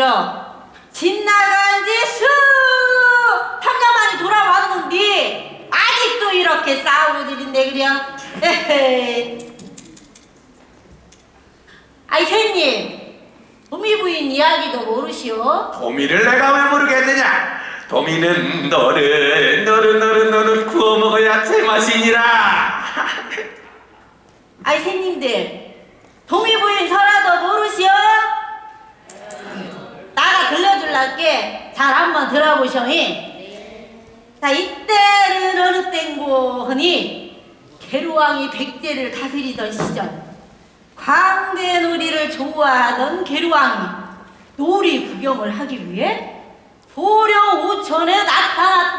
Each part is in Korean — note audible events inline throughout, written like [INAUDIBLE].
싫어. 집 나간 지수 3년 만에 돌아왔는데 아직도 이렇게 싸우고 들인데 그려. 에헤이. 아이 샌님, 도미 부인 이야기도 모르시오? 도미를 내가 왜 모르겠느냐? 도미는 너를 너를 너를 너를 구워 먹어야 제맛이니라. [LAUGHS] 아이 샌님들, 도미 부인 설아도 모르시오? 나가 들려줄랄게 잘 한번 들어보셔이. 자 이때는 어느 땐고 하니 계루왕이 백제를 다스리던 시절 광대 놀이를 좋아하던 계루왕이 놀이 구경을 하기 위해 소령 우천에 나타났던 것이었다.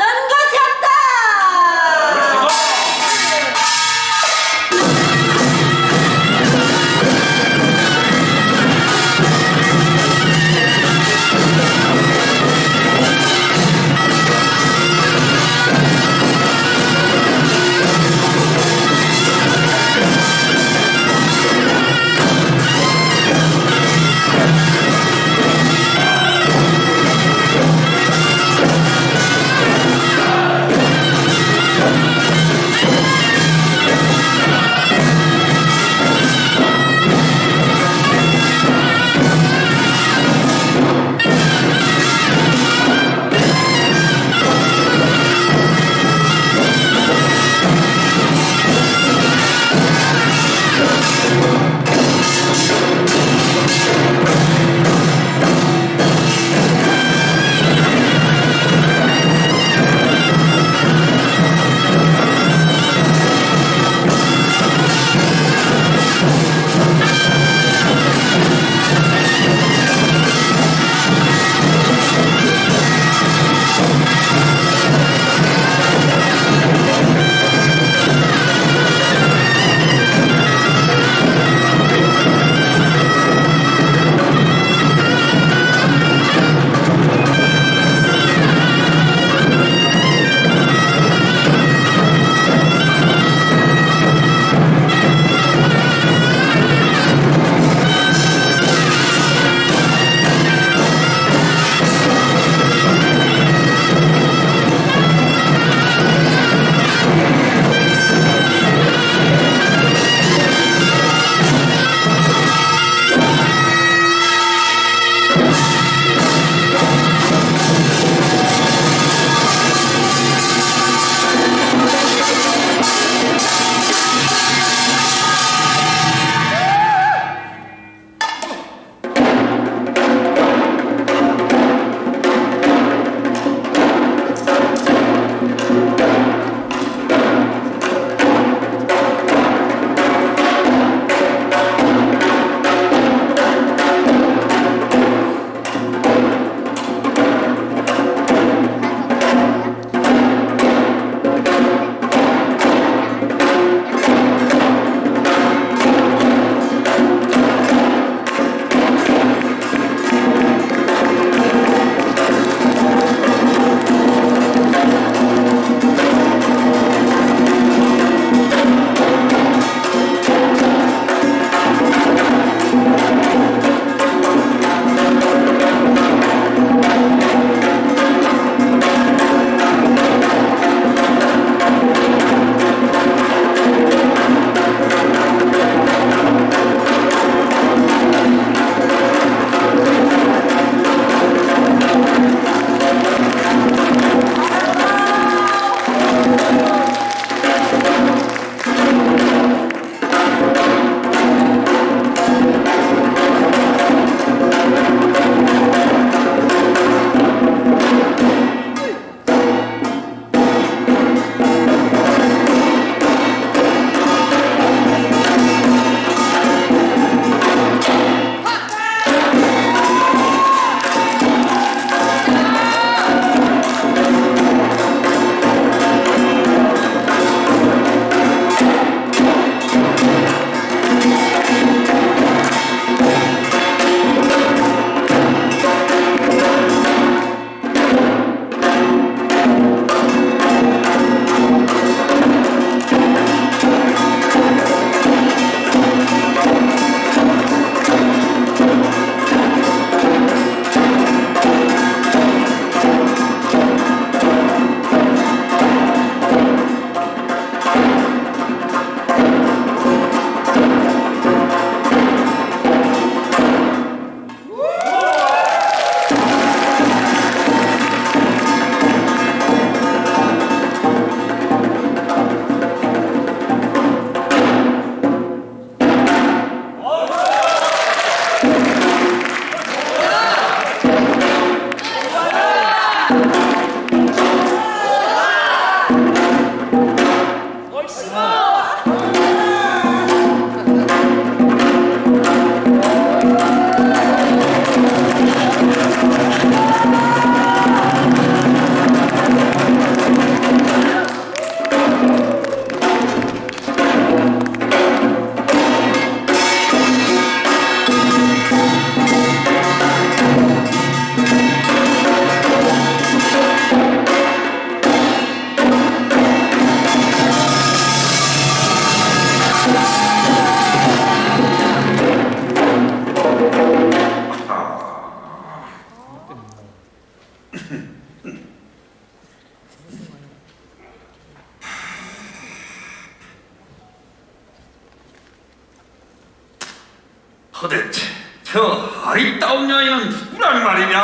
아리따운 여인은 누구란 말이냐?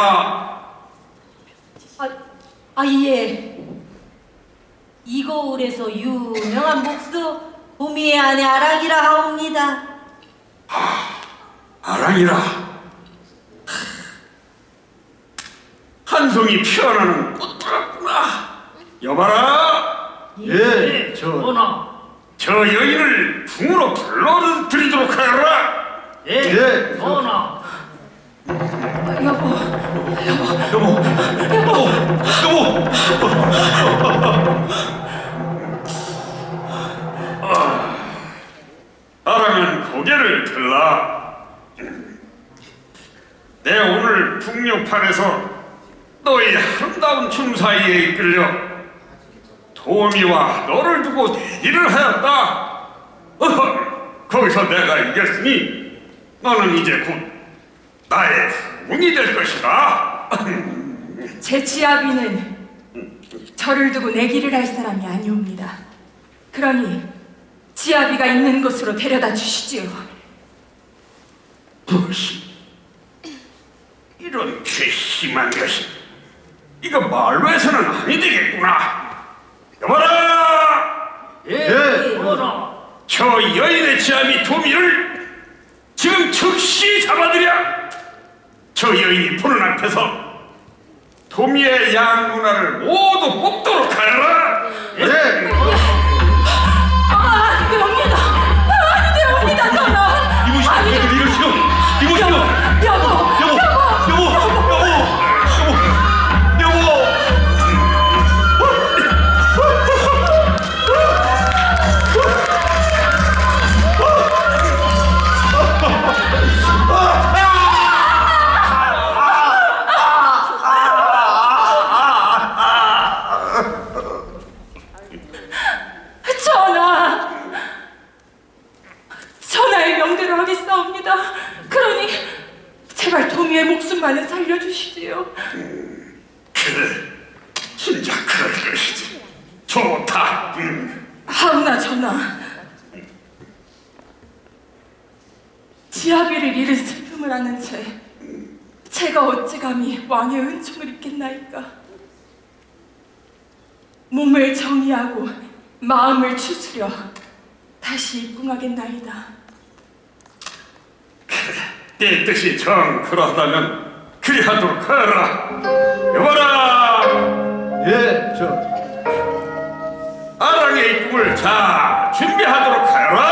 아, 아 예. 이 거울에서 유명한 목수 도미의 아내 아락이라 하옵니다. 아랑이라 한송이 피어나는 꽃들었구나 여봐라 예, 전하. 저 여인을 궁으로 불러드리도록 하여라 예, 예, 전하. 여보, 여보, 여보, 여보. 아랑은 고개를 들라 내 오늘 풍류판에서 너의 아름다운 춤 사이에 이끌려 도미와 너를 두고 대기를 하였다 거기서 내가 이겼으니 너는 이제 곧 나의 궁이 될 것이다 제 지아비는 저를 두고 내기를 할 사람이 아니옵니다. 그러니 지아비가 있는 곳으로 데려다 주시지요. 무엇이 이런 괘씸한 것이 이거 말로 해서는 아니 되겠구나 여봐라 예, 전하. 저 여인의 지함이 도미를 지금 즉시 잡아들여 저 여인이 보는 앞에서 도미의 양 누나를 모두 뽑도록 하여라 예. 진짜 그럴 것이지. 좋다 음. 하오나 전하. 지아비를 잃은 슬픔을 아는 채 제가 어찌 감히 왕의 은총을 입겠나이까? 몸을 정의하고 마음을 추스려 다시 입궁하겠나이다. 내 뜻이 정 그러하다면 그리하도록 하여라. 여봐라. 예, 전. 아랑의 입궁을 자 준비하도록 하여라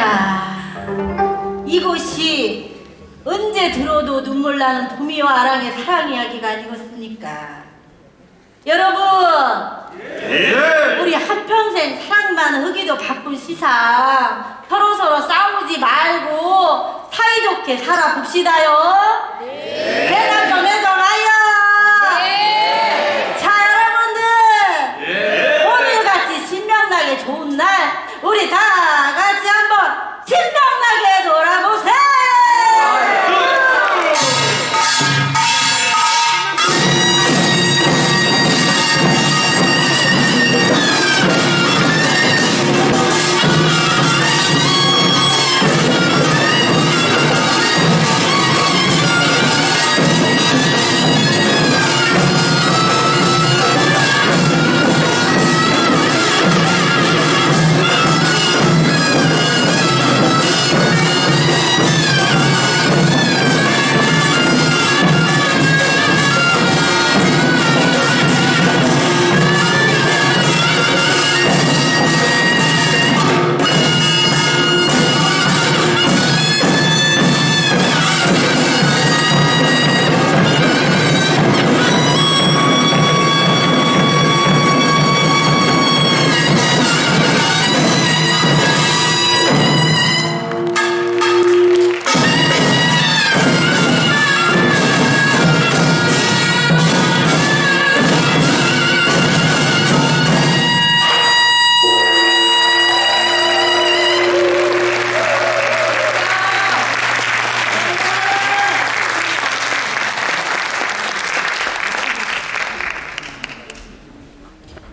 이야, 이곳이 언제 들어도 눈물 나는 도미와 아랑의 사랑 이야기가 아니겠습니까? 여러분, 우리 한평생 사랑만 하기도 바쁜 시상 서로 서로 싸우지 말고 사이좋게 살아봅시다요. 대